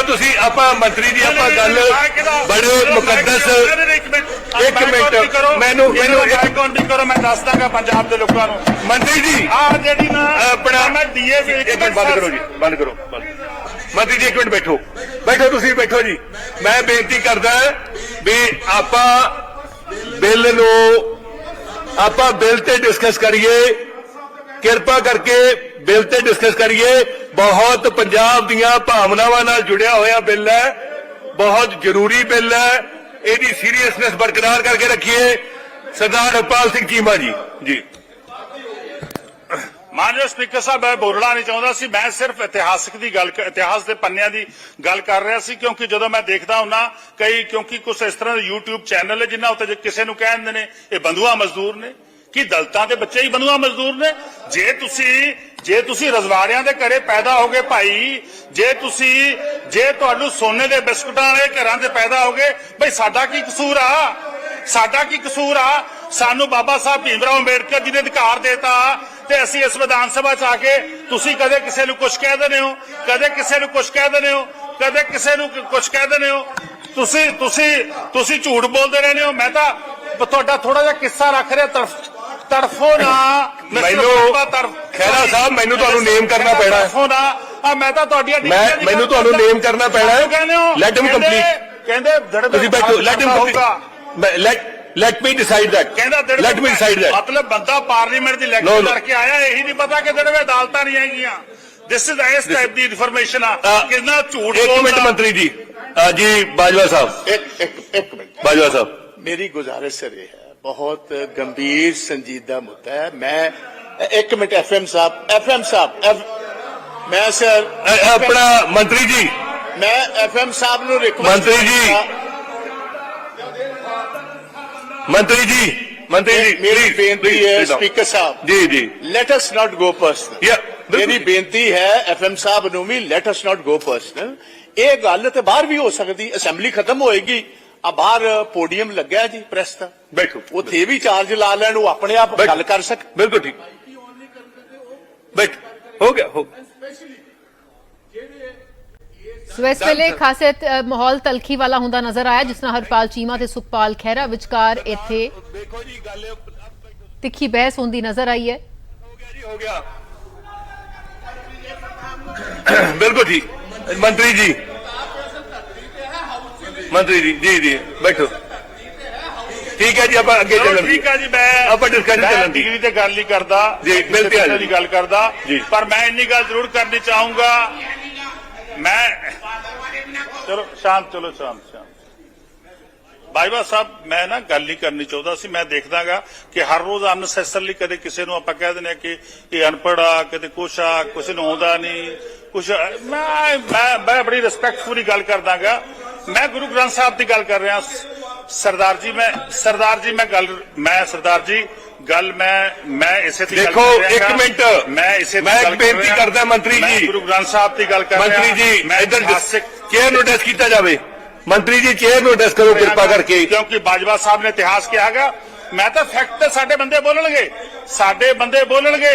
ਪਹਿਲਾਂ ਤੁਸੀਂ ਆਪਾਂ ਮੰਤਰੀ ਜੀ ਆਪਾਂ ਗੱਲ ਬੜੇ ਮੁਕੱਦਸ ਇੱਕ ਮਿੰਟ ਮੈਨੂੰ- ਮੈਨੂੰ ਇੱਕ- ਕਾਉਂਟਿੰਗ ਕਰੋ ਮੈਂ ਦੱਸ ਦਾਂਗਾ ਪੰਜਾਬ ਦੇ ਲੋਕਾਂ ਨੂੰ। ਮੰਤਰੀ ਜੀ ਆਹ ਜਿਹੜੀ ਨਾ ਆਪਣਾ ਮੈਂ ਡੀਏ ਇੱਕ ਮਿੰਟ ਬੰਦ ਕਰੋ ਜੀ ਬੰਦ ਕਰੋ। ਮੰਤਰੀ ਜੀ ਇੱਕ ਮਿੰਟ ਬੈਠੋ। ਬੈਠੋ ਤੁਸੀਂ ਬੈਠੋ ਜੀ। ਮੈਂ ਬੇਨਤੀ ਕਰਦਾ ਵੀ ਆਪਾਂ ਬਿੱਲ ਨੂੰ ਆਪਾਂ ਬਿੱਲ ਤੇ ਡਿਸਕਸ ਕਰੀਏ। ਕਿਰਪਾ ਕਰਕੇ ਬਿੱਲ ਤੇ ਡਿਸਕਸ ਕਰੀਏ। ਬਹੁਤ ਪੰਜਾਬ ਦੀਆਂ ਭਾਵਨਾਵਾਂ ਨਾਲ ਜੁੜਿਆ ਹੋਇਆ ਬਿੱਲ ਹੈ। ਬਹੁਤ ਜ਼ਰੂਰੀ ਬਿੱਲ ਹੈ। ਇਹਦੀ ਸੀਰੀਅਸਨੈਸ ਬਰਕਰਾਰ ਕਰਕੇ ਰੱਖੀਏ। ਸਰਦਾਰ ਹਰਪਾਲ ਸਿੰਘ ਚੀਮਾ ਜੀ ਜੀ। ਮਾਨਯੋਗ ਸਪੀਕਰ ਸਾਹਿਬ, ਮੈਂ ਬੋਲਣਾ ਨਹੀਂ ਚਾਹੁੰਦਾ ਸੀ। ਮੈਂ ਸਿਰਫ ਇਤਿਹਾਸਕ ਦੀ ਗੱਲ ਇਤਿਹਾਸ ਦੇ ਪੰਨਿਆਂ ਦੀ ਗੱਲ ਕਰ ਰਿਹਾ ਸੀ, ਕਿਉਂਕਿ ਜਦੋਂ ਮੈਂ ਦੇਖਦਾ ਹੁੰਨਾ, ਕਈ, ਕਿਉਂਕਿ ਕੁਝ ਇਸ ਤਰ੍ਹਾਂ ਦੇ YouTube ਚੈਨਲ ਹੈ, ਜਿਨ੍ਹਾਂ ਉੱਤੇ ਕਿਸੇ ਨੂੰ ਕਹਿੰਦੇ ਨੇ, ਇਹ ਬੰਧੂਆ ਮਜ਼ਦੂਰ ਨੇ। ਕੀ ਦਲਤਾਂ ਦੇ ਬੱਚੇ ਹੀ ਬੰਧੂਆ ਮਜ਼ਦੂਰ ਨੇ? ਜੇ ਤੁਸੀਂ ਜੇ ਤੁਸੀਂ ਰਜਵਾੜਿਆਂ ਦੇ ਘਰੇ ਪੈਦਾ ਹੋਗੇ ਭਾਈ, ਜੇ ਤੁਸੀਂ, ਜੇ ਤੁਹਾਨੂੰ ਸੋਨੇ ਦੇ ਬਿਸਕੁਟਾਂ ਵਾਲੇ ਘਰਾਂ ਦੇ ਪੈਦਾ ਹੋਗੇ ਬਈ ਸਾਡਾ ਕੀ ਕਸੂਰ ਆ? ਸਾਡਾ ਕੀ ਕਸੂਰ ਆ? ਸਾਨੂੰ ਬਾਬਾ ਸਾਹਿਬ ਭੀਮਰਾਓ ਅੰਬੇਡਕਰ ਜੀ ਨੇ ਅਧਿਕਾਰ ਦਿੱਤਾ ਤੇ ਅਸੀਂ ਇਸ ਵਿਧਾਨ ਸਭਾ ਚ ਆ ਕੇ ਤੁਸੀਂ ਕਦੇ ਕਿਸੇ ਨੂੰ ਕੁਝ ਕਹਿ ਦਿੰਦੇ ਹੋ? ਕਦੇ ਕਿਸੇ ਨੂੰ ਕੁਝ ਕਹਿ ਦਿੰਦੇ ਹੋ? ਕਦੇ ਕਿਸੇ ਨੂੰ ਕੁਝ ਕਹਿ ਦਿੰਦੇ ਹੋ? ਤੁਸੀਂ ਤੁਸੀਂ ਤੁਸੀਂ ਝੂਠ ਬੋਲਦੇ ਰਹਿੰਦੇ ਹੋ? ਮੈਂ ਤਾਂ ਤੁਹਾਡਾ ਥੋੜਾ ਜਿਹਾ ਕਿੱਸਾ ਰੱਖ ਰਿਹਾ ਤੜਫ ਤਰਫੋਂ ਨਾ। ਮੈਨੂੰ ਖੈਰਾ ਸਾਹਿਬ ਮੈਨੂੰ ਤੁਹਾਨੂੰ ਨੇਮ ਕਰਨਾ ਪੈਣਾ ਹੈ। ਨਾ। ਆ ਮੈਂ ਤਾਂ ਤੁਹਾਡੀਆਂ ਮੈਂ ਮੈਨੂੰ ਤੁਹਾਨੂੰ ਨੇਮ ਕਰਨਾ ਪੈਣਾ ਲੈਟ ਹਿਮ ਕੰਪਲੀਟ ਕਹਿੰਦੇ ਧੜੇ ਤੁਸੀਂ ਬੈਠੋ। Let him complete let let me decide that ਕਹਿੰਦਾ ਲੈਟ ਮੀ ਡਿਸਾਈਡ ਦੈਟ ਮਤਲਬ ਬੰਦਾ ਪਾਰਲੀਮੈਂਟ ਦੀ ਇਲੈਕਸ਼ਨ ਕਰਕੇ ਆਇਆ ਇਹੀ ਨਹੀਂ ਪਤਾ ਕਿ ਜਿਹੜੇ ਅਦਾਲਤਾਂ ਨਹੀਂ ਹੈਗੀਆਂ। ਦਿਸ ਇਜ਼ ਇਸ ਟਾਈਪ ਦੀ ਇਨਫੋਰਮੇਸ਼ਨ ਆ। ਕਿੰਨਾ ਝੂਠ ਬੋਲਦਾ ਇੱਕ ਮਿੰਟ ਮੰਤਰੀ ਜੀ। ਜੀ ਬਾਜਵਾ ਸਾਹਿਬ। ਇੱਕ ਇੱਕ ਇੱਕ ਮਿੰਟ। ਬਾਜਵਾ ਸਾਹਿਬ। ਮੇਰੀ ਗੁਜ਼ਾਰਿਸ਼ ਹੈ ਬਹੁਤ ਗੰਭੀਰ ਸੰਜੀਦਾ ਮੁੱਦਾ ਹੈ। ਮੈਂ ਇੱਕ minute FM sahib FM sahib ਮੈਂ ਸਰ ਆਪਣਾ ਮੰਤਰੀ ਜੀ। ਮੈਂ ਐਫਐਮ ਸਾਹਿਬ ਨੂੰ ਰਿਕਵੈਸਟ ਮੰਤਰੀ ਜੀ। ਮੰਤਰੀ ਜੀ ਮੰਤਰੀ ਜੀ ਮੇਰੀ ਬੇਨਤੀ ਹੈ ਸਪੀਕਰ ਸਾਹਿਬ। ਜੀ ਜੀ। ਲੈਟ ਅਸ ਨਾਟ ਗੋ ਪਰਸਨਲ ਮੇਰੀ ਬੇਨਤੀ ਹੈ ਐਫਐਮ ਸਾਹਿਬ ਨੂੰ ਵੀ ਲੈਟ ਅਸ ਨਾਟ ਗੋ ਪਰਸਨਲ ਇਹ ਗੱਲ ਤੇ ਬਾਹਰ ਵੀ ਹੋ ਸਕਦੀ ਅਸੈਂਬਲੀ ਖਤਮ ਹੋਏਗੀ। ਆ ਬਾਹਰ ਪੋਡੀਅਮ ਲੱਗਿਆ ਜੀ ਪ੍ਰੈਸ ਦਾ। ਬੈਠੋ। ਉੱਥੇ ਵੀ ਚਾਰਜ ਲਾ ਲੈਣ ਉਹ ਆਪਣੇ ਆਪ। ਗੱਲ ਕਰ ਸਕ ਬਿਲਕੁਲ ਠੀਕ। ਬੈਠ। ਹੋ ਗਿਆ ਹੋ। ਸੋ ਇਸ ਵੇਲੇ ਖਾਸੇ ਮਾਹੌਲ ਤਲਖੀ ਵਾਲਾ ਹੁੰਦਾ ਨਜ਼ਰ ਆਇਆ ਜਿਸ ਨਾਲ ਹਰਪਾਲ ਚੀਮਾ ਤੇ ਸੁਖਪਾਲ ਖਹਿਰਾ ਵਿਚਕਾਰ ਇੱਥੇ ਦੇਖੋ ਜੀ ਗੱਲ ਹੋ ਤਿੱਖੀ ਬਹਿਸ ਹੁੰਦੀ ਨਜ਼ਰ ਆਈ ਹੈ। ਗਿਆ ਜੀ ਹੋ ਗਿਆ। ਬਿਲਕੁਲ ਠੀਕ ਮੰਤਰੀ ਜੀ ਮੰਤਰੀ ਜੀ ਜੀ ਜੀ ਬੈਠੋ। ਠੀਕ ਹੈ ਜੀ ਆਪਾਂ ਅੱਗੇ ਚਲੋ ਚੱਲਣ ਠੀਕ ਆ ਜੀ ਮੈਂ ਆਪਾਂ ਮੈਂ ਚੱਲਣ ਦੀ। ਡਿਗਰੀ ਤੇ ਗੱਲ ਨਹੀਂ ਕਰਦਾ ਜੀ, ਮੈਂ ਕਿਸੇ ਬਿਲਕੁਲ ਪਿੱਛੇ ਦੀ ਗੱਲ ਕਰਦਾ। ਪਰ ਮੈਂ ਇੰਨੀ ਗੱਲ ਜ਼ਰੂਰ ਕਰਨੀ ਚਾਹੂੰਗਾ। ਮੈਂ ਚਲੋ ਸ਼ਾਂਤ ਚਲੋ ਸ਼ਾਂਤ ਸ਼ਾਂਤ। ਬਾਈਬਾ ਸਾਹਿਬ ਮੈਂ ਨਾ ਗੱਲ ਨਹੀਂ ਕਰਨੀ ਚਾਹੁੰਦਾ ਸੀ ਮੈਂ ਦੇਖਦਾਗਾ ਕਿ ਹਰ ਰੋਜ਼ ਅਨਸੈਸਰਲੀ ਕਦੇ ਕਿਸੇ ਨੂੰ ਆਪਾਂ ਕਹਿ ਦਿੰਦੇ ਆ ਕਿ ਇਹ ਅਨਪੜ੍ਹ ਆ ਕਦੇ ਕੁਛ ਆ ਕਿਸੇ ਨੂੰ ਆਉਂਦਾ ਨਹੀਂ ਕੁਛ ਮੈਂ ਮੈਂ ਬੜੀ ਰਿਸਪੈਕਟਫੁਲੀ ਗੱਲ ਕਰਦਾਗਾ ਮੈਂ ਗੁਰੂ ਗ੍ਰੰਥ ਸਾਹਿਬ ਦੀ ਗੱਲ ਕਰ ਰਿਹਾ ਸਰਦਾਰ ਜੀ ਮੈਂ ਸਰਦਾਰ ਜੀ ਮੈਂ ਗੱਲ ਮੈਂ ਸਰਦਾਰ ਜੀ ਗੱਲ ਮੈਂ ਮੈਂ ਇਸੇ ਦੀ ਗੱਲ ਦੇਖੋ, ਕਰ ਰਿਹਾ ਇੱਕ ਗਾ। ਮਿੰਟ। ਮੈਂ ਇਸੇ ਦੀ ਮੈਂ ਗੱਲ ਬੇਨਤੀ। ਕਰਦਾ ਮੰਤਰੀ ਜੀ। ਗੁਰੂ ਗ੍ਰੰਥ ਸਾਹਿਬ ਦੀ ਗੱਲ ਕਰ ਰਿਹਾ ਮੰਤਰੀ ਜੀ ਮੈਂ ਇਧਰ ਚੇਅਰ ਨੂੰ ਕੀਤਾ ਜਾਵੇ ਮੰਤਰੀ ਜੀ ਚੇਅਰ ਨੂੰ ਡੈਸ ਕਰੋ ਕਿਰਪਾ ਕਰਕੇ ਕਿਉਂਕਿ ਬਾਜਵਾ ਸਾਹਿਬ ਨੇ ਇਤਿਹਾਸ ਕਿਹਾਗਾ ਮੈਂ ਤਾਂ ਫੈਕਟ ਤੇ ਸਾਡੇ ਬੰਦੇ ਬੋਲਣਗੇ ਸਾਡੇ ਬੰਦੇ ਬੋਲਣਗੇ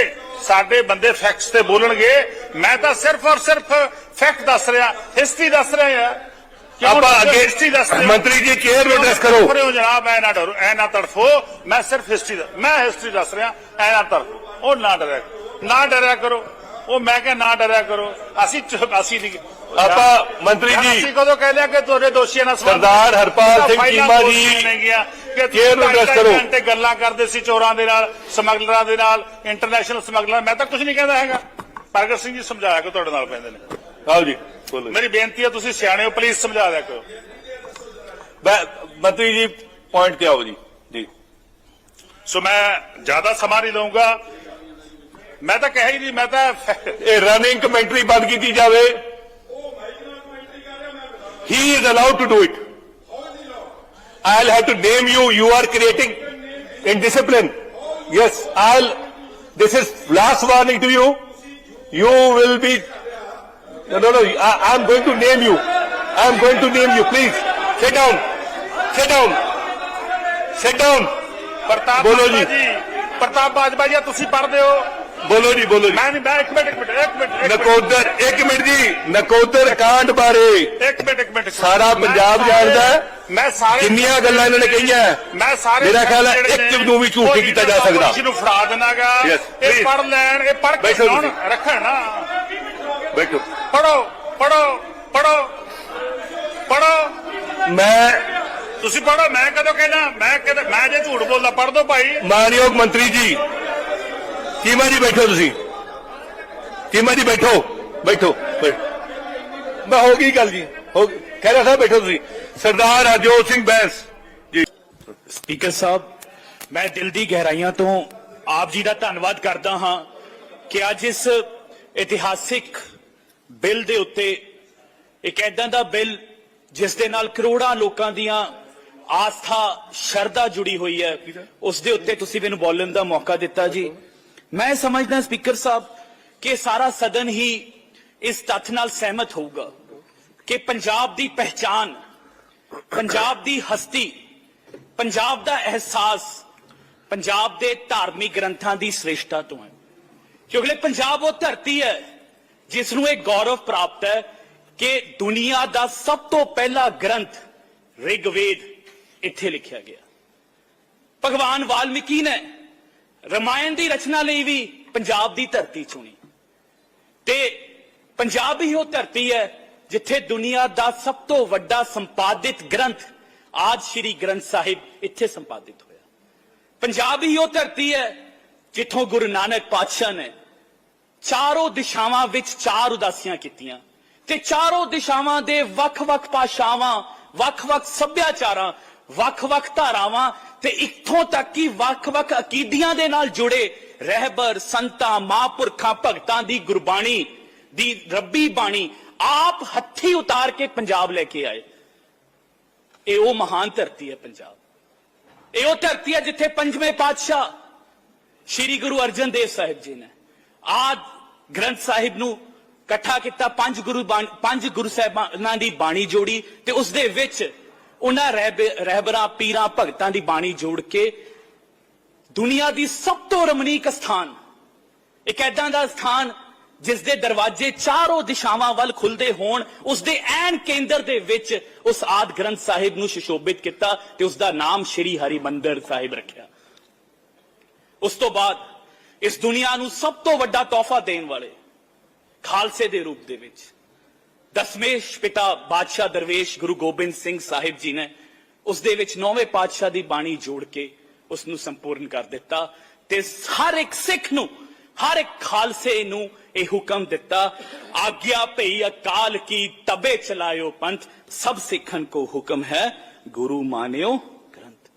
ਸਾਡੇ ਬੰਦੇ ਫੈਕਟਸ ਤੇ ਬੋਲਣਗੇ ਮੈਂ ਤਾਂ ਸਿਰਫ ਔਰ ਸਿਰਫ ਫੈਕਟ ਦੱਸ ਰਿਹਾ ਹਿਸਟਰੀ ਦੱਸ ਰਿਹਾ ਆ ਆਪਾਂ ਅੱਗੇ ਹਿਸਟਰੀ ਦੱਸ ਰਿਹਾ ਮੰਤਰੀ ਜੀ ਚੇਅਰ ਨੂੰ ਡੈਸ ਕਰੋ। ਹੋ ਜਨਾਬ ਐ ਨਾ ਡਰੋ ਐ ਨਾ ਤੜਫੋ। ਮੈਂ ਸਿਰਫ ਹਿਸਟਰੀ ਦਾ ਮੈਂ ਹਿਸਟਰੀ ਦੱਸ ਰਿਹਾ ਐ ਨਾ ਤੜਫੋ। ਉਹ ਨਾ ਡਰਿਆ ਨਾ ਡਰਿਆ ਕਰੋ। ਉਹ ਮੈਂ ਕਿਹਾ ਨਾ ਡਰਿਆ ਕਰੋ। ਅਸੀਂ ਅਸੀਂ ਨਹੀਂ ਆਪਾਂ ਮੰਤਰੀ ਜੀ ਅਸੀਂ ਕਦੋਂ ਕਹਿ ਲਿਆ ਕਿ ਤੁਹਾਡੇ ਦੋਸ਼ੀਆਂ ਨਾਲ ਸਰਦਾਰ ਹਰਪਾਲ ਸਿੰਘ ਚੀਮਾ ਜੀ ਨਹੀਂ ਗਿਆ। ਕਿ ਚੇਅਰ ਨੂੰ address ਕਰੋ। ਘੰਟੇ ਗੱਲਾਂ ਕਰਦੇ ਸੀ ਚੋਰਾਂ ਦੇ ਨਾਲ ਸਮਗਲਰਾਂ ਦੇ ਨਾਲ ਇੰਟਰਨੈਸ਼ਨਲ ਸਮਗਲਰ। ਮੈਂ ਤਾਂ ਕੁਝ ਨਹੀਂ ਕਹਿੰਦਾ ਹੈਗਾ। ਪ੍ਰਗਟ ਸਿੰਘ ਜੀ ਸਮਝਾਇਆ ਕਿ ਤੁਹਾਡੇ ਨਾਲ ਪੈਂਦੇ ਨੇ। ਆਓ ਜੀ ਬੋਲੋ। ਮੇਰੀ ਬੇਨਤੀ ਹੈ ਤੁਸੀਂ ਸਿਆਣੇ ਹੋ ਪਲੀਜ਼ ਸਮਝਾ ਦਿਆ ਕਰੋ ਮੈਂ- ਮੰਤਰੀ ਜੀ ਪੁਆਇੰਟ ਤੇ ਆਓ ਜੀ ਜੀ ਸੋ ਮੈਂ ਜ਼ਿਆਦਾ ਸਮਾਂ ਨਹੀਂ ਲਵਾਂਗਾ ਮੈਂ ਤਾਂ ਕਹਿ ਹੀ ਨਹੀਂ ਮੈਂ ਤਾਂ ਇਹ ਰਨਿੰਗ ਕਮੈਂਟਰੀ ਬੰਦ ਕੀਤੀ ਜਾਵੇ he is allowed to do it I'll have to name you. You are creating indiscipline. Yes, I'll. This is last warning to you. You will be. No, no, no. I, I'm going to name you. I'm going to name you. Please sit down. Sit down. Sit down. Pratap ਬੋਲੋ ਬਾਜਵਾ ਜੀ। ਜੀ ਪ੍ਰਤਾਪ ਬਾਜਵਾ ਜੀ ਤੁਸੀਂ ਪੜ੍ਹਦੇ ਹੋ ਬੋਲੋ ਜੀ ਬੋਲੋ ਜੀ ਮੈਂ ਨਹੀਂ ਮੈਂ ਇੱਕ ਮਿੰਟ ਇੱਕ ਮਿੰਟ ਇੱਕ ਮਿੰਟ ਇੱਕ ਮਿੰਟ, ਨਕੋਦਰ ਇੱਕ ਮਿੰਟ ਜੀ ਨਕੋਦਰ ਕਾਂਡ ਬਾਰੇ ਇੱਕ ਮਿੰਟ ਇੱਕ ਮਿੰਟ ਸਾਰਾ ਮੈਂ ਪੰਜਾਬ ਸਾਰੇ- ਜਾਣਦਾ ਹੈ। ਮੈਂ ਸਾਰੇ ਜਿੰਨੀਆਂ ਗੱਲਾਂ ਇਹਨਾਂ ਨੇ ਕਹੀਆਂ ਹੈ, ਮੈਂ ਸਾਰੇ ਮੇਰਾ ਖਿਆਲ ਹੈ ਜਿਹੜੇ ਇੱਕ ਨੇ, ਨੂੰ ਵੀ ਝੂਠ ਨਹੀਂ ਕੀਤਾ ਜਾ ਸਕਦਾ। ਨੂੰ ਫੜਾ ਦੇਣਾਗਾ Yes, ਇਹ please. ਪੜ ਲੈਣ ਇਹ ਪੜ ਕੇ ਬੈਠੋ ਸੁਣਾਉਣ, ਤੁਸੀਂ। ਰੱਖਣ ਨਾ ਬੈਠੋ। ਪੜੋ ਪੜੋ ਪੜੋ ਪੜੋ ਮੈਂ ਤੁਸੀਂ ਪੜੋ ਮੈਂ ਕਦੋਂ ਕਹਿਣਾ ਮੈਂ ਕਦੇ ਮੈਂ ਜੇ ਝੂਠ ਬੋਲਦਾ ਪੜ ਦੋ ਭਾਈ। ਮਾਨਯੋਗ ਮੰਤਰੀ ਜੀ ਚੀਮਾ ਜੀ ਬੈਠੋ ਤੁਸੀਂ। ਚੀਮਾ ਜੀ ਬੈਠੋ ਬੈਠੋ। ਮੈਂ ਹੋ ਗਈ ਗੱਲ ਜੀ ਹੋ ਗਈ। ਖਹਿਰਾ ਸਾਹਿਬ ਬੈਠੋ ਤੁਸੀਂ। ਸਰਦਾਰ ਹਰਜੋਤ ਸਿੰਘ ਬੈਂਸ। ਜੀ। ਸਪੀਕਰ ਸਾਹਿਬ ਮੈਂ ਦਿਲ ਦੀ ਗਹਿਰਾਈਆਂ ਤੋਂ ਆਪ ਜੀ ਦਾ ਧੰਨਵਾਦ ਕਰਦਾ ਹਾਂ ਕਿ ਅੱਜ ਇਸ ਇਤਿਹਾਸਿਕ ਬਿੱਲ ਦੇ ਉੱਤੇ ਇੱਕ ਐਦਾਂ ਦਾ ਬਿੱਲ ਜਿਸ ਦੇ ਨਾਲ ਕਰੋੜਾਂ ਲੋਕਾਂ ਦੀਆਂ ਆਸਥਾ ਸ਼ਰਧਾ ਜੁੜੀ ਹੋਈ ਹੈ। ਉਸ ਦੇ ਉੱਤੇ ਤੁਸੀਂ ਮੈਨੂੰ ਬੋਲਣ ਦਾ ਮੌਕਾ ਦਿੱਤਾ ਜੀ। ਮੈਂ ਸਮਝਦਾ ਸਪੀਕਰ ਸਾਹਿਬ ਕਿ ਸਾਰਾ ਸਦਨ ਹੀ ਇਸ ਤੱਥ ਨਾਲ ਸਹਿਮਤ ਹੋਊਗਾ ਕਿ ਪੰਜਾਬ ਦੀ ਪਹਿਚਾਨ ਪੰਜਾਬ ਦੀ ਹਸਤੀ ਪੰਜਾਬ ਦਾ ਅਹਿਸਾਸ ਪੰਜਾਬ ਦੇ ਧਾਰਮਿਕ ਗ੍ਰੰਥਾਂ ਦੀ ਸ੍ਰੇਸ਼ਟਤਾ ਤੋਂ ਹੈ। ਕਿਉਂਕਿ ਪੰਜਾਬ ਉਹ ਧਰਤੀ ਹੈ ਜਿਸ ਨੂੰ ਇਹ ਗੌਰਵ ਪ੍ਰਾਪਤ ਹੈ ਕਿ ਦੁਨੀਆ ਦਾ ਸਭ ਤੋਂ ਪਹਿਲਾ ਗ੍ਰੰਥ ਰਿਗਵੇਦ ਇੱਥੇ ਲਿਖਿਆ ਗਿਆ। ਭਗਵਾਨ ਵਾਲਮੀਕੀ ਨੇ ਰਮਾਇਣ ਦੀ ਰਚਨਾ ਲਈ ਵੀ ਪੰਜਾਬ ਦੀ ਧਰਤੀ ਚੁਣੀ। ਤੇ ਪੰਜਾਬ ਹੀ ਉਹ ਧਰਤੀ ਹੈ ਜਿੱਥੇ ਦੁਨੀਆ ਦਾ ਸਭ ਤੋਂ ਵੱਡਾ ਸੰਪਾਦਿਤ ਗ੍ਰੰਥ ਆਜ ਸ਼੍ਰੀ ਗ੍ਰੰਥ ਸਾਹਿਬ ਇੱਥੇ ਸੰਪਾਦਿਤ ਹੋਇਆ। ਪੰਜਾਬ ਹੀ ਉਹ ਧਰਤੀ ਹੈ ਜਿੱਥੋਂ ਗੁਰੂ ਨਾਨਕ ਪਾਤਸ਼ਾਹ ਨੇ ਚਾਰੋਂ ਦਿਸ਼ਾਵਾਂ ਵਿੱਚ ਚਾਰ ਉਦਾਸੀਆਂ ਕੀਤੀਆਂ ਤੇ ਚਾਰੋਂ ਦਿਸ਼ਾਵਾਂ ਦੇ ਵੱਖ-ਵੱਖ ਭਾਸ਼ਾਵਾਂ ਵੱਖ-ਵੱਖ ਸੱਭਿਆਚਾਰਾਂ ਵੱਖ-ਵੱਖ ਧਾਰਾਵਾਂ ਤੇ ਇੱਥੋਂ ਤੱਕ ਕਿ ਵੱਖ-ਵੱਖ ਅਕੀਦੀਆਂ ਦੇ ਨਾਲ ਜੁੜੇ ਰਹਿਬਰ, ਸੰਤਾਂ, ਮਹਾਂਪੁਰਖਾਂ, ਭਗਤਾਂ ਦੀ ਗੁਰਬਾਣੀ, ਦੀ ਰੱਬੀ ਬਾਣੀ ਆਪ ਹੱਥੀ ਉਤਾਰ ਕੇ ਪੰਜਾਬ ਲੈ ਕੇ ਆਏ। ਇਹ ਉਹ ਮਹਾਨ ਧਰਤੀ ਹੈ ਪੰਜਾਬ। ਇਹ ਉਹ ਧਰਤੀ ਹੈ ਜਿੱਥੇ ਪੰਜਵੇਂ ਪਾਤਸ਼ਾਹ ਸ਼੍ਰੀ ਗੁਰੂ ਅਰਜਨ ਦੇਵ ਸਾਹਿਬ ਜੀ ਨੇ ਆਦ ਗ੍ਰੰਥ ਸਾਹਿਬ ਨੂੰ ਇਕੱਠਾ ਕੀਤਾ, ਪੰਜ ਗੁਰੂ ਪੰਜ ਗੁਰੂ ਸਾਹਿਬਾਨਾਂ ਦੀ ਬਾਣੀ ਜੋੜੀ ਤੇ ਉਸ ਦੇ ਵਿੱਚ ਉਹਨਾਂ ਰਹਿਬਰਾਂ, ਪੀਰਾਂ, ਭਗਤਾਂ ਦੀ ਬਾਣੀ ਜੋੜ ਕੇ ਦੁਨੀਆ ਦੀ ਸਭ ਤੋਂ ਰਮਣੀਕ ਸਥਾਨ, ਇੱਕ ਐਦਾਂ ਦਾ ਸਥਾਨ ਜਿਸ ਦੇ ਦਰਵਾਜ਼ੇ ਚਾਰੋਂ ਦਿਸ਼ਾਵਾਂ ਵੱਲ ਖੁੱਲਦੇ ਹੋਣ ਉਸ ਦੇ ਐਨ ਕੇਂਦਰ ਦੇ ਵਿੱਚ ਉਸ ਆਦ ਗ੍ਰੰਥ ਸਾਹਿਬ ਨੂੰ ਸੁਸ਼ੋਭਿਤ ਕੀਤਾ ਤੇ ਉਸ ਦਾ ਨਾਮ ਸ਼੍ਰੀ ਹਰਿਮੰਦਰ ਸਾਹਿਬ ਰੱਖਿਆ। ਉਸ ਤੋਂ ਬਾਅਦ ਇਸ ਦੁਨੀਆ ਨੂੰ ਸਭ ਤੋਂ ਵੱਡਾ ਤੋਹਫਾ ਦੇਣ ਵਾਲੇ ਖਾਲਸੇ ਦੇ ਰੂਪ ਦੇ ਵਿੱਚ ਦਸਮੇਸ਼ ਪਿਤਾ ਬਾਦਸ਼ਾਹ ਦਰਵੇਸ਼ ਗੁਰੂ ਗੋਬਿੰਦ ਸਿੰਘ ਸਾਹਿਬ ਜੀ ਨੇ ਉਸ ਦੇ ਵਿੱਚ ਨੌਵੇਂ ਪਾਤਸ਼ਾਹ ਦੀ ਬਾਣੀ ਜੋੜ ਕੇ ਉਸ ਨੂੰ ਸੰਪੂਰਨ ਕਰ ਦਿੱਤਾ ਤੇ ਹਰ ਇੱਕ ਸਿੱਖ ਨੂੰ, ਹਰ ਇੱਕ ਖਾਲਸੇ ਨੂੰ ਇਹ ਹੁਕਮ ਦਿੱਤਾ, ਆਗਿਆ ਭਈ ਅਕਾਲ ਕੀ ਤਬੇ ਚਲਾਇਓ ਪੰਥ, ਸਭ ਸਿੱਖਣ ਕੋ ਹੁਕਮ ਹੈ, ਗੁਰੂ ਮਾਨਿਓ ਗ੍ਰੰਥ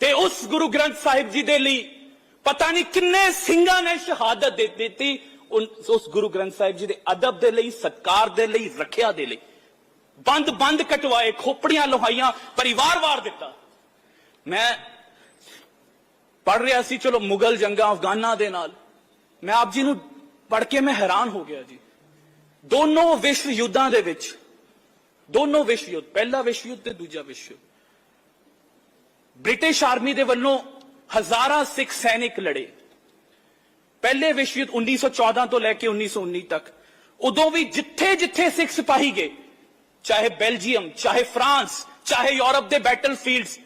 ਤੇ ਉਸ ਗੁਰੂ ਗ੍ਰੰਥ ਸਾਹਿਬ ਜੀ ਦੇ ਲਈ ਪਤਾ ਨਹੀਂ ਕਿੰਨੇ ਸਿੰਘਾਂ ਨੇ ਸ਼ਹਾਦਤ ਦੇ ਦਿੱਤੀ ਉਸ ਗੁਰੂ ਗ੍ਰੰਥ ਸਾਹਿਬ ਜੀ ਦੇ ਅਦਬ ਦੇ ਲਈ, ਸਤਕਾਰ ਦੇ ਲਈ, ਰੱਖਿਆ ਦੇ ਲਈ। ਬੰਦ ਬੰਦ ਕਟਵਾਏ, ਖੋਪੜੀਆਂ ਲੋਹਾਈਆਂ, ਪਰਿਵਾਰ ਵਾਰ ਦਿੱਤਾ। ਮੈਂ ਪੜ ਰਿਹਾ ਸੀ, ਚਲੋ ਮੁਗਲ ਜੰਗਾਂ ਅਫਗਾਨਾਂ ਦੇ ਨਾਲ। ਮੈਂ ਆਪ ਜੀ ਨੂੰ ਪੜ ਕੇ ਮੈਂ ਹੈਰਾਨ ਹੋ ਗਿਆ ਜੀ। ਦੋਨੋਂ ਵਿਸ਼ਵ ਯੁੱਧਾਂ ਦੇ ਵਿੱਚ, ਦੋਨੋਂ ਵਿਸ਼ਵ ਯੁੱਧ, ਪਹਿਲਾ ਵਿਸ਼ਵ ਯੁੱਧ ਤੇ ਦੂਜਾ ਵਿਸ਼ਵ ਯੁੱਧ। ਬ੍ਰਿਟਿਸ਼ ਆਰਮੀ ਦੇ ਵੱਲੋਂ ਹਜ਼ਾਰਾਂ ਸਿੱਖ ਸੈਨਿਕ ਲੜੇ। ਪਹਿਲੇ ਵਿਸ਼ਵ ਯੁੱਧ 1914 ਤੋਂ ਲੈ ਕੇ 1919 ਤੱਕ। ਉਦੋਂ ਵੀ ਜਿੱਥੇ ਜਿੱਥੇ ਸਿੱਖ ਸਿਪਾਹੀ ਗਏ, ਚਾਹੇ ਬੈਲਜੀਅਮ, ਚਾਹੇ ਫਰਾਂਸ, ਚਾਹੇ ਯੂਰਪ ਦੇ ਬੈਟਲਫੀਲਡਸ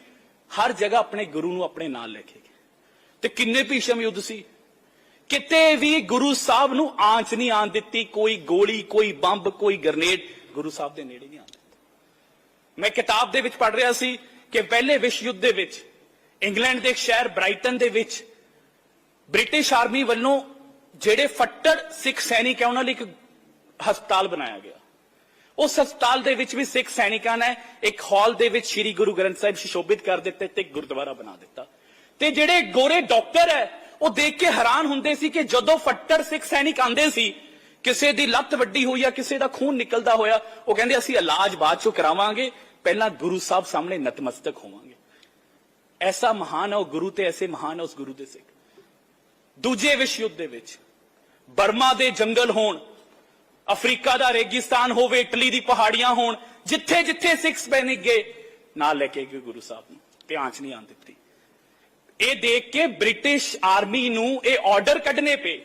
ਹਰ ਜਗ੍ਹਾ ਆਪਣੇ ਗੁਰੂ ਨੂੰ ਆਪਣੇ ਨਾਲ ਲੈ ਕੇ ਗਏ। ਤੇ ਕਿੰਨੇ ਭੀਸ਼ਮ ਯੁੱਧ ਸੀ? ਕਿਤੇ ਵੀ ਗੁਰੂ ਸਾਹਿਬ ਨੂੰ ਆਂਚ ਨਹੀਂ ਆਣ ਦਿੱਤੀ, ਕੋਈ ਗੋਲੀ, ਕੋਈ ਬੰਬ, ਕੋਈ ਗ੍ਰਨੇਡ, ਗੁਰੂ ਸਾਹਿਬ ਦੇ ਨੇੜੇ ਨਹੀਂ ਆਣ ਦਿੱਤਾ। ਮੈਂ ਕਿਤਾਬ ਦੇ ਵਿੱਚ ਪੜ੍ਹ ਰਿਹਾ ਸੀ ਕਿ ਪਹਿਲੇ ਵਿਸ਼ਵ ਯੁੱਧ ਦੇ ਵਿੱਚ, ਇੰਗਲੈਂਡ ਦੇ ਇੱਕ ਸ਼ਹਿਰ ਬ੍ਰਾਈਟਨ ਦੇ ਵਿੱਚ, ਬ੍ਰਿਟਿਸ਼ ਆਰਮੀ ਵੱਲੋਂ ਜਿਹੜੇ ਫੱਟੜ ਸਿੱਖ ਸੈਨਿਕ ਹੈ, ਉਹਨਾਂ ਲਈ ਇੱਕ ਹਸਪਤਾਲ ਬਣਾਇਆ ਗਿਆ। ਉਸ ਹਸਪਤਾਲ ਦੇ ਵਿੱਚ ਵੀ ਸਿੱਖ ਸੈਨਿਕਾਂ ਨੇ ਇੱਕ ਹਾਲ ਦੇ ਵਿੱਚ ਸ੍ਰੀ ਗੁਰੂ ਗ੍ਰੰਥ ਸਾਹਿਬ ਸੁਸ਼ੋਭਿਤ ਕਰ ਦਿੱਤੇ ਤੇ ਇੱਕ ਗੁਰਦੁਆਰਾ ਬਣਾ ਦਿੱਤਾ। ਤੇ ਜਿਹੜੇ ਗੋਰੇ ਡਾਕਟਰ ਹੈ, ਉਹ ਦੇਖ ਕੇ ਹੈਰਾਨ ਹੁੰਦੇ ਸੀ ਕਿ ਜਦੋਂ ਫੱਟੜ ਸਿੱਖ ਸੈਨਿਕ ਆਂਦੇ ਸੀ, ਕਿਸੇ ਦੀ ਲੱਤ ਵੱਡੀ ਹੋਈ ਜਾਂ ਕਿਸੇ ਦਾ ਖੂਨ ਨਿਕਲਦਾ ਹੋਇਆ, ਉਹ ਕਹਿੰਦੇ, ਅਸੀਂ ਇਲਾਜ ਬਾਅਦ ਚੋਂ ਕਰਾਵਾਂਗੇ। ਪਹਿਲਾਂ ਗੁਰੂ ਸਾਹਿਬ ਸਾਹਮਣੇ ਨਤਮਸਤਕ ਹੋਵਾਂਗੇ। ਐਸਾ ਮਹਾਨ ਹੈ ਉਹ ਗੁਰੂ ਤੇ ਐਸੇ ਮਹਾਨ ਹੈ ਉਸ ਗੁਰੂ ਦੇ ਸਿੱਖ। ਦੂਜੇ ਵਿਸ਼ਵ ਯੁੱਧ ਦੇ ਵਿੱਚ, ਬਰਮਾ ਦੇ ਜੰਗਲ ਹੋਣ, ਅਫਰੀਕਾ ਦਾ ਰੇਗਿਸਤਾਨ ਹੋਵੇ, ਇਟਲੀ ਦੀ ਪਹਾੜੀਆਂ ਹੋਣ, ਜਿੱਥੇ ਜਿੱਥੇ ਸਿੱਖ ਸੈਨਿਕ ਗਏ, ਨਾਲ ਲੈ ਕੇ ਗਏ ਗੁਰੂ ਸਾਹਿਬ ਨੂੰ। ਧਿਆਨ ਚ ਨਹੀਂ ਆਣ ਦਿੱਤੀ। ਇਹ ਦੇਖ ਕੇ ਬ੍ਰਿਟਿਸ਼ ਆਰਮੀ ਨੂੰ ਇਹ ਆਰਡਰ ਕੱਢਨੇ ਪਏ।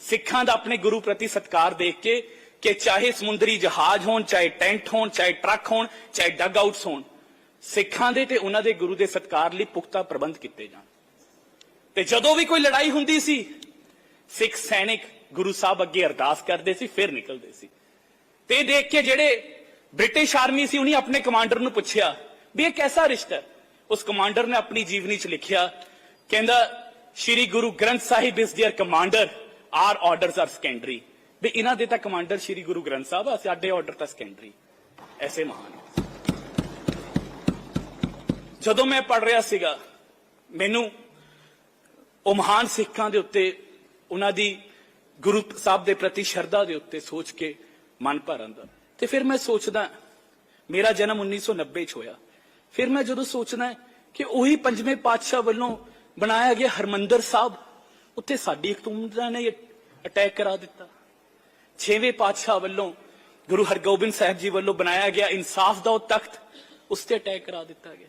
ਸਿੱਖਾਂ ਦਾ ਆਪਣੇ ਗੁਰੂ ਪ੍ਰਤੀ ਸਤਕਾਰ ਦੇਖ ਕੇ ਕਿ ਚਾਹੇ ਸਮੁੰਦਰੀ ਜਹਾਜ਼ ਹੋਣ, ਚਾਹੇ ਟੈਂਟ ਹੋਣ, ਚਾਹੇ ਟਰੱਕ ਹੋਣ, ਚਾਹੇ ਡਗ ਆਊਟਸ ਹੋਣ, ਸਿੱਖਾਂ ਦੇ ਤੇ ਉਹਨਾਂ ਦੇ ਗੁਰੂ ਦੇ ਸਤਕਾਰ ਲਈ ਪੁਖਤਾ ਪ੍ਰਬੰਧ ਕੀਤੇ ਜਾਣ। ਤੇ ਜਦੋਂ ਵੀ ਕੋਈ ਲੜਾਈ ਹੁੰਦੀ ਸੀ, ਸਿੱਖ ਸੈਨਿਕ ਗੁਰੂ ਸਾਹਿਬ ਅੱਗੇ ਅਰਦਾਸ ਕਰਦੇ ਸੀ, ਫਿਰ ਨਿਕਲਦੇ ਸੀ। ਤੇ ਦੇਖ ਕੇ ਜਿਹੜੇ ਬ੍ਰਿਟਿਸ਼ ਆਰਮੀ ਸੀ, ਉਹਨੇ ਆਪਣੇ ਕਮਾਂਡਰ ਨੂੰ ਪੁੱਛਿਆ ਵੀ ਇਹ ਕਿਹਦਾ ਰਿਸ਼ਤਾ ਹੈ? ਉਸ ਕਮਾਂਡਰ ਨੇ ਆਪਣੀ ਜੀਵਨੀ 'ਚ ਲਿਖਿਆ, ਕਹਿੰਦਾ, ਸ਼੍ਰੀ Guru Granth Sahib is their commander are orders are secondary ਵੀ ਇਹਨਾਂ ਦੇ ਤਾਂ ਕਮਾਂਡਰ ਸ਼੍ਰੀ ਗੁਰੂ ਗ੍ਰੰਥ ਸਾਹਿਬ ਆ, ਸਾਡੇ ਆਰਡਰ ਤਾਂ ਸੈਕੰਡਰੀ ਐਸੇ ਮਹਾਨ ਜਦੋਂ ਮੈਂ ਪੜ ਰਿਹਾ ਸੀਗਾ, ਮੈਨੂੰ ਉਹ ਮਹਾਨ ਸਿੱਖਾਂ ਦੇ ਉੱਤੇ, ਉਹਨਾਂ ਦੀ ਗੁਰੂ ਸਾਹਿਬ ਦੇ ਪ੍ਰਤੀ ਸ਼ਰਧਾ ਦੇ ਉੱਤੇ ਸੋਚ ਕੇ ਮਨ ਭਰ ਆਉਂਦਾ ਤੇ ਫਿਰ ਮੈਂ ਸੋਚਦਾ, ਮੇਰਾ ਜਨਮ 1990 ਚ ਹੋਇਆ। ਫਿਰ ਮੈਂ ਜਦੋਂ ਸੋਚਦਾ ਕਿ ਉਹੀ ਪੰਜਵੇਂ ਪਾਤਸ਼ਾਹ ਵੱਲੋਂ ਬਣਾਇਆ ਗਿਆ ਹਰਮੰਦਰ ਸਾਹਿਬ, ਉੱਥੇ ਸਾਡੀ ਹਕੂਮਤਾਂ ਨੇ ਅਟੈਕ ਕਰਾ ਦਿੱਤਾ। ਛੇਵੇਂ ਪਾਤਸ਼ਾਹ ਵੱਲੋਂ ਗੁਰੂ ਹਰਗੋਬਿੰਦ ਸਾਹਿਬ ਜੀ ਵੱਲੋਂ ਬਣਾਇਆ ਗਿਆ ਇਨਸਾਫ ਦਾ ਉਹ ਤਖਤ, ਉਸ ਤੇ ਅਟੈਕ ਕਰਾ ਦਿੱਤਾ ਗਿਆ।